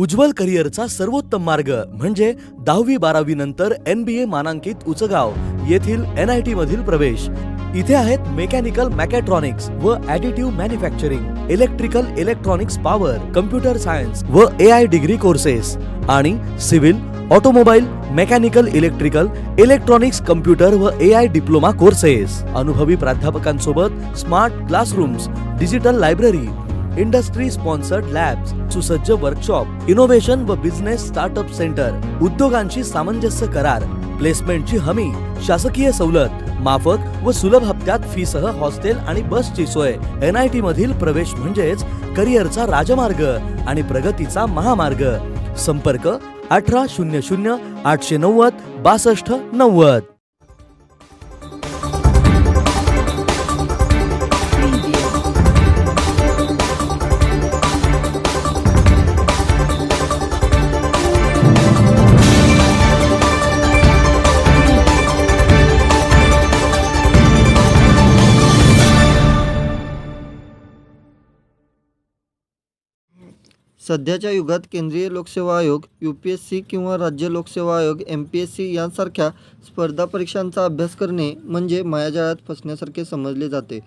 उज्ज्वल करिअरचा सर्वोत्तम मार्ग म्हणजे दहावी बारावी नंतर एन बी ए मानांकित उचगाव येथील एन आय टी मधील प्रवेश. इथे आहेत मेकॅनिकल मॅकॅट्रॉनिक्स व additive manufacturing electrical electronics power computer science व ए आय डिग्री कोर्सेस आणि civil automobile mechanical electrical electronics computer व ए आय डिप्लोमा कोर्सेस. अनुभवी प्राध्यापकांसोबत smart classrooms digital library industry sponsored labs सुसज्ज वर्कशॉप इनोव्हेशन व business startup centre उद्योगांची सामंजस्य करार प्लेसमेंटची हमी शासकीय सवलत माफक व सुलभ हप्त्यात फीसह हॉस्टेल आणि बसची सोय एन आय टी मधील प्रवेश म्हणजेच करिअरचा राजमार्ग आणि प्रगतीचा महामार्ग. संपर्क अठरा शून्य शून्य आठशे नव्वद बासष्ट नव्वद. सध्याच्या युगात केंद्रीय लोकसेवा आयोग यू पी एस सी किंवा राज्य लोकसेवा आयोग एम पी एस सी यांसारख्या स्पर्धा परीक्षांचा अभ्यास करणे म्हणजे मायाजाळात फसण्यासारखे समजले जाते.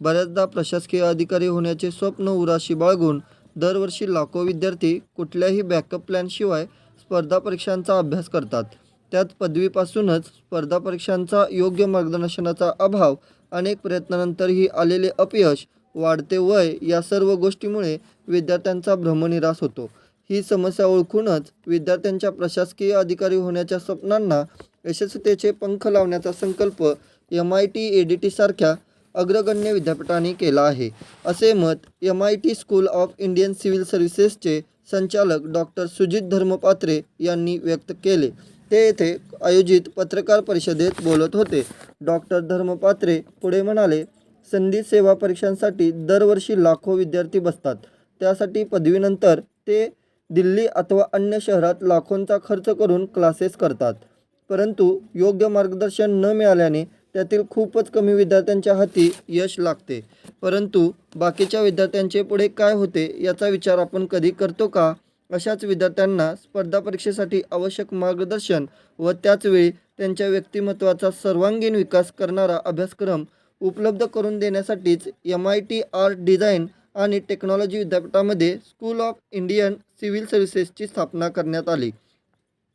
बऱ्याचदा प्रशासकीय अधिकारी होण्याचे स्वप्न उराशी बाळगून दरवर्षी लाखो विद्यार्थी कुठल्याही बॅकअप प्लॅनशिवाय स्पर्धा परीक्षांचा अभ्यास करतात. त्यात पदवीपासूनच स्पर्धा परीक्षांचा योग्य मार्गदर्शनाचा अभाव अनेक प्रयत्नानंतरही आलेले अपयश वाढते वय या सर्व गोष्टीमुळे विद्यार्थ्यांचा भ्रमनिरास होतो. ही समस्या ओळखूनच विद्यार्थ्यांच्या प्रशासकीय अधिकारी होण्याच्या स्वप्नांना यशस्वीतेचे पंख लावण्याचा संकल्प M I T A D T सारख्या अग्रगण्य विद्यापीठाने केला आहे. असे मत M I T school of Indian civil सर्व्हिसेसचे संचालक डॉक्टर सुजित धर्मपात्रे यांनी व्यक्त केले. ते येथे आयोजित पत्रकार परिषदेत बोलत होते. डॉक्टर धर्मपात्रे पुढे म्हणाले संधी सेवा परीक्षांसाठी दरवर्षी लाखो विद्यार्थी बसतात. त्यासाठी पदवीनंतर ते दिल्ली अथवा अन्य शहरात लाखोंचा खर्च करून क्लासेस करतात. परंतु योग्य मार्गदर्शन न मिळाल्याने त्यातील खूपच कमी विद्यार्थ्यांच्या हाती यश लागते. परंतु बाकीच्या विद्यार्थ्यांचे पुढे काय होते याचा विचार आपण कधी करतो का? अशाच विद्यार्थ्यांना स्पर्धा परीक्षेसाठी आवश्यक मार्गदर्शन व त्याचवेळी त्यांच्या व्यक्तिमत्वाचा सर्वांगीण विकास करणारा अभ्यासक्रम उपलब्ध करून देण्यासाठीच M I T art design आणि टेक्नॉलॉजी विद्यापीठामध्ये स्कूल ऑफ इंडियन सिव्हिल सर्व्हिसेसची स्थापना करण्यात आली.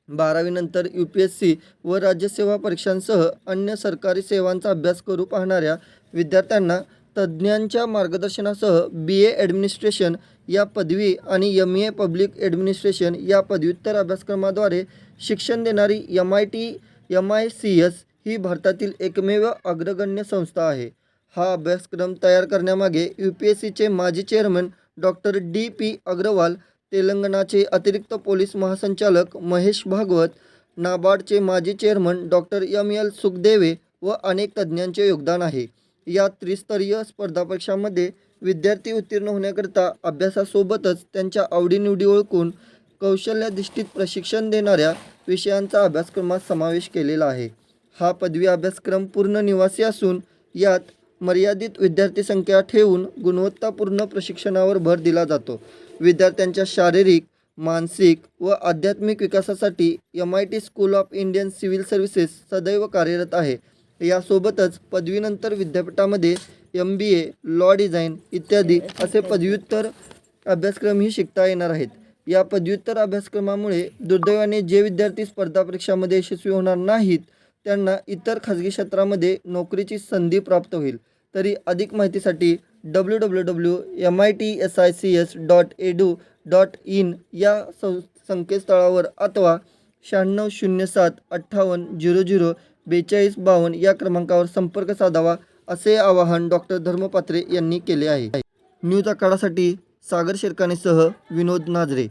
बारावीनंतर यू पी एस सी व राज्यसेवा परीक्षांसह अन्य सरकारी सेवांचा अभ्यास करू पाहणाऱ्या विद्यार्थ्यांना तज्ज्ञांच्या मार्गदर्शनासह बी ए ॲडमिनिस्ट्रेशन या पदवी आणि एम ए पब्लिक ॲडमिनिस्ट्रेशन या पदव्युत्तर अभ्यासक्रमाद्वारे शिक्षण देणारी M I T M I C S ही भारतातील एकमेव अग्रगण्य संस्था आहे. हा अभ्यासक्रम तयार करण्यामागे यू पी एस सीचे माजी chairman doctor D P Agarwal तेलंगणाचे अतिरिक्त पोलीस महासंचालक महेश भागवत नाबार्डचे माजी chairman doctor M L Sukhdeve व अनेक तज्ज्ञांचे योगदान आहे. या त्रिस्तरीय स्पर्धा परीक्षांमध्ये विद्यार्थी उत्तीर्ण होण्याकरिता अभ्यासासोबतच त्यांच्या आवडीनिवडी ओळखून कौशल्याधिष्ठित प्रशिक्षण देणाऱ्या विषयांचा अभ्यासक्रमात समावेश केलेला आहे. हा पदवी अभ्यासक्रम पूर्ण निवासी असून यात मर्यादित विद्यार्थी संख्या ठेवून गुणवत्तापूर्ण प्रशिक्षणावर भर दिला जातो. विद्यार्थ्यांच्या शारीरिक मानसिक व आध्यात्मिक विकासासाठी M I T school of Indian civil services सदैव कार्यरत आहे. यासोबतच पदवीनंतर विद्यापीठामध्ये M B A law design इत्यादी असे पदव्युत्तर अभ्यासक्रमही शिकता येणार आहेत. या पदव्युत्तर अभ्यासक्रमामुळे दुर्दैवाने जे विद्यार्थी स्पर्धा परीक्षामध्ये यशस्वी होणार नाहीत त्यांना इतर खाजगी क्षेत्रामध्ये नोकरीची संधी प्राप्त होईल. तरी अधिक माहितीसाठी W W W M I T S I C S dot edu dot in या सं संकेतस्थळावर अथवा शहाण्णव शून्य सात अठ्ठावन्न झिरो झिरो बेचाळीस बावन्न या क्रमांकावर संपर्क साधावा असे आवाहन डॉक्टर धर्मपात्रे यांनी केले आहे. न्यूज आखाडासाठी सागर शेरकानेसह विनोद नाजरे.